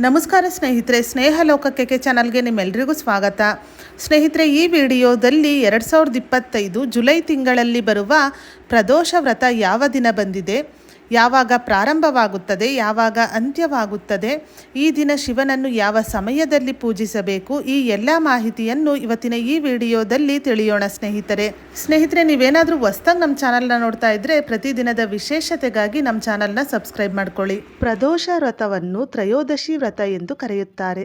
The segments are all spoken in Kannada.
ನಮಸ್ಕಾರ ಸ್ನೇಹಿತರೆ ಸ್ನೇಹ ಲೋಕಕ್ಕೆ ಚಾನಲ್ಗೆ ನಿಮ್ಮೆಲ್ಲರಿಗೂ ಸ್ವಾಗತ. ಸ್ನೇಹಿತರೆ, ಈ ವಿಡಿಯೋದಲ್ಲಿ ಎರಡು ಸಾವಿರದ ಇಪ್ಪತ್ತೈದು ಜುಲೈ ತಿಂಗಳಲ್ಲಿ ಬರುವ ಪ್ರದೋಷ ವ್ರತ ಯಾವ ದಿನ ಬಂದಿದೆ? ಯಾವಾಗ ಪ್ರಾರಂಭವಾಗುತ್ತದೆ, ಯಾವಾಗ ಅಂತ್ಯವಾಗುತ್ತದೆ, ಈ ದಿನ ಶಿವನನ್ನು ಯಾವ ಸಮಯದಲ್ಲಿ ಪೂಜಿಸಬೇಕು, ಈ ಎಲ್ಲ ಮಾಹಿತಿಯನ್ನು ಇವತ್ತಿನ ಈ ವಿಡಿಯೋದಲ್ಲಿ ತಿಳಿಯೋಣ ಸ್ನೇಹಿತರೆ. ಸ್ನೇಹಿತರೆ, ನೀವೇನಾದರೂ ಹೊಸ್ದಾಗಿ ನಮ್ಮ ಚಾನಲ್ನ ನೋಡ್ತಾ ಇದ್ರೆ ಪ್ರತಿದಿನದ ವಿಶೇಷತೆಗಾಗಿ ನಮ್ಮ ಚಾನಲ್ನ ಸಬ್ಸ್ಕ್ರೈಬ್ ಮಾಡ್ಕೊಳ್ಳಿ. ಪ್ರದೋಷ ವ್ರತವನ್ನು ತ್ರಯೋದಶಿ ವ್ರತ ಎಂದು ಕರೆಯುತ್ತಾರೆ.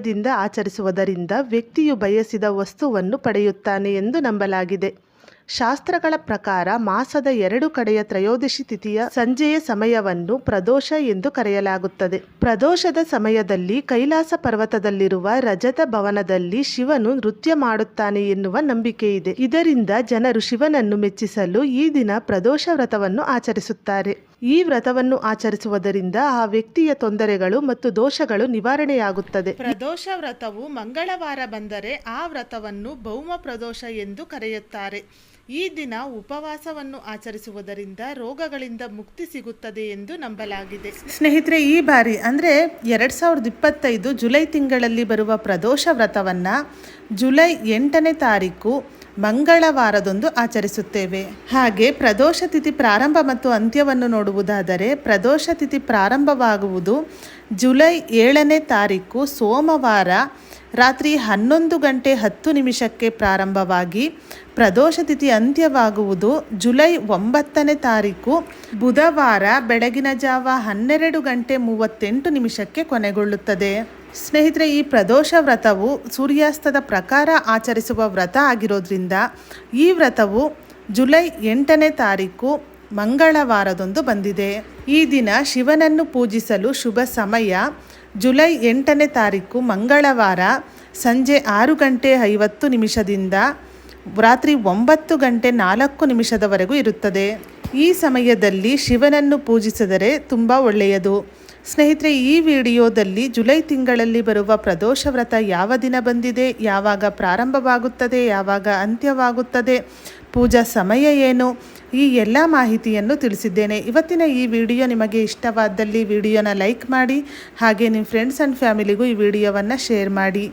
ಹೃದಯದಿಂದ ಆಚರಿಸುವುದರಿಂದ ವ್ಯಕ್ತಿಯು ಬಯಸಿದ ವಸ್ತುವನ್ನು ಪಡೆಯುತ್ತಾನೆ ಎಂದು ನಂಬಲಾಗಿದೆ. ಶಾಸ್ತ್ರಗಳ ಪ್ರಕಾರ ಮಾಸದ ಎರಡು ಕಡೆಯ ತ್ರಯೋದಶಿ ತಿಥಿಯ ಸಂಜೆಯ ಸಮಯವನ್ನು ಪ್ರದೋಷ ಎಂದು ಕರೆಯಲಾಗುತ್ತದೆ. ಪ್ರದೋಷದ ಸಮಯದಲ್ಲಿ ಕೈಲಾಸ ಪರ್ವತದಲ್ಲಿರುವ ರಜತ ಭವನದಲ್ಲಿ ಶಿವನು ನೃತ್ಯ ಮಾಡುತ್ತಾನೆ ಎನ್ನುವ ನಂಬಿಕೆ ಇದೆ. ಇದರಿಂದ ಜನರು ಶಿವನನ್ನು ಮೆಚ್ಚಿಸಲು ಈ ದಿನ ಪ್ರದೋಷ ವ್ರತವನ್ನು ಆಚರಿಸುತ್ತಾರೆ. ಈ ವ್ರತವನ್ನು ಆಚರಿಸುವುದರಿಂದ ಆ ವ್ಯಕ್ತಿಯ ತೊಂದರೆಗಳು ಮತ್ತು ದೋಷಗಳು ನಿವಾರಣೆಯಾಗುತ್ತದೆ. ಪ್ರದೋಷ ವ್ರತವು ಮಂಗಳವಾರ ಬಂದರೆ ಆ ವ್ರತವನ್ನು ಭೌಮ ಪ್ರದೋಷ ಎಂದು ಕರೆಯುತ್ತಾರೆ. ಈ ದಿನ ಉಪವಾಸವನ್ನು ಆಚರಿಸುವುದರಿಂದ ರೋಗಗಳಿಂದ ಮುಕ್ತಿ ಸಿಗುತ್ತದೆ ಎಂದು ನಂಬಲಾಗಿದೆ. ಸ್ನೇಹಿತರೆ, ಈ ಬಾರಿ ಅಂದರೆ ಎರಡು ಸಾವಿರದ ಇಪ್ಪತ್ತೈದು ಜುಲೈ ತಿಂಗಳಲ್ಲಿ ಬರುವ ಪ್ರದೋಷ ವ್ರತವನ್ನು ಜುಲೈ ಎಂಟನೇ ತಾರೀಕು ಮಂಗಳವಾರದೊಂದು ಆಚರಿಸುತ್ತೇವೆ. ಹಾಗೆ ಪ್ರದೋಷ ತಿಥಿ ಪ್ರಾರಂಭ ಮತ್ತು ಅಂತ್ಯವನ್ನು ನೋಡುವುದಾದರೆ ಪ್ರದೋಷ ತಿಥಿ ಪ್ರಾರಂಭವಾಗುವುದು ಜುಲೈ ಏಳನೇ ತಾರೀಕು ಸೋಮವಾರ ರಾತ್ರಿ ಹನ್ನೊಂದು ಗಂಟೆ ಹತ್ತು ನಿಮಿಷಕ್ಕೆ ಪ್ರಾರಂಭವಾಗಿ ಪ್ರದೋಷ ತಿಥಿ ಅಂತ್ಯವಾಗುವುದು ಜುಲೈ ಒಂಬತ್ತನೇ ತಾರೀಕು. ಬುಧವಾರ ಬೆಳಗಿನ ಜಾವ ಹನ್ನೆರಡು ಗಂಟೆ ಮೂವತ್ತೆಂಟು ನಿಮಿಷಕ್ಕೆ ಕೊನೆಗೊಳ್ಳುತ್ತದೆ. ಸ್ನೇಹಿತರೆ, ಈ ಪ್ರದೋಷ ವ್ರತವು ಸೂರ್ಯಾಸ್ತದ ಪ್ರಕಾರ ಆಚರಿಸುವ ವ್ರತ ಆಗಿರೋದ್ರಿಂದ ಈ ವ್ರತವು ಜುಲೈ ಎಂಟನೇ ತಾರೀಕು ಮಂಗಳವಾರದೊಂದು ಬಂದಿದೆ. ಈ ದಿನ ಶಿವನನ್ನು ಪೂಜಿಸಲು ಶುಭ ಸಮಯ ಜುಲೈ ಎಂಟನೇ ತಾರೀಕು ಮಂಗಳವಾರ ಸಂಜೆ ಆರು ಗಂಟೆ ಐವತ್ತು ನಿಮಿಷದಿಂದ ರಾತ್ರಿ ಒಂಬತ್ತು ಗಂಟೆ ನಾಲ್ಕು ನಿಮಿಷದವರೆಗೂ ಇರುತ್ತದೆ. ಈ ಸಮಯದಲ್ಲಿ ಶಿವನನ್ನು ಪೂಜಿಸಿದರೆ ತುಂಬ ಒಳ್ಳೆಯದು. ಸ್ನೇಹಿತರೆ, ಈ ವಿಡಿಯೋದಲ್ಲಿ ಜುಲೈ ತಿಂಗಳಲ್ಲಿ ಬರುವ ಪ್ರದೋಷ ವ್ರತ ಯಾವ ದಿನ ಬಂದಿದೆ, ಯಾವಾಗ ಪ್ರಾರಂಭವಾಗುತ್ತದೆ, ಯಾವಾಗ ಅಂತ್ಯವಾಗುತ್ತದೆ, ಪೂಜಾ ಸಮಯ ಏನು, ಈ ಎಲ್ಲ ಮಾಹಿತಿಯನ್ನು ತಿಳಿಸಿದ್ದೇನೆ. ಇವತ್ತಿನ ಈ ವಿಡಿಯೋ ನಿಮಗೆ ಇಷ್ಟವಾದಲ್ಲಿ ವಿಡಿಯೋನ ಲೈಕ್ ಮಾಡಿ, ಹಾಗೆ ನಿಮ್ಮ ಫ್ರೆಂಡ್ಸ್ ಆ್ಯಂಡ್ ಫ್ಯಾಮಿಲಿಗೂ ಈ ವಿಡಿಯೋವನ್ನು ಶೇರ್ ಮಾಡಿ.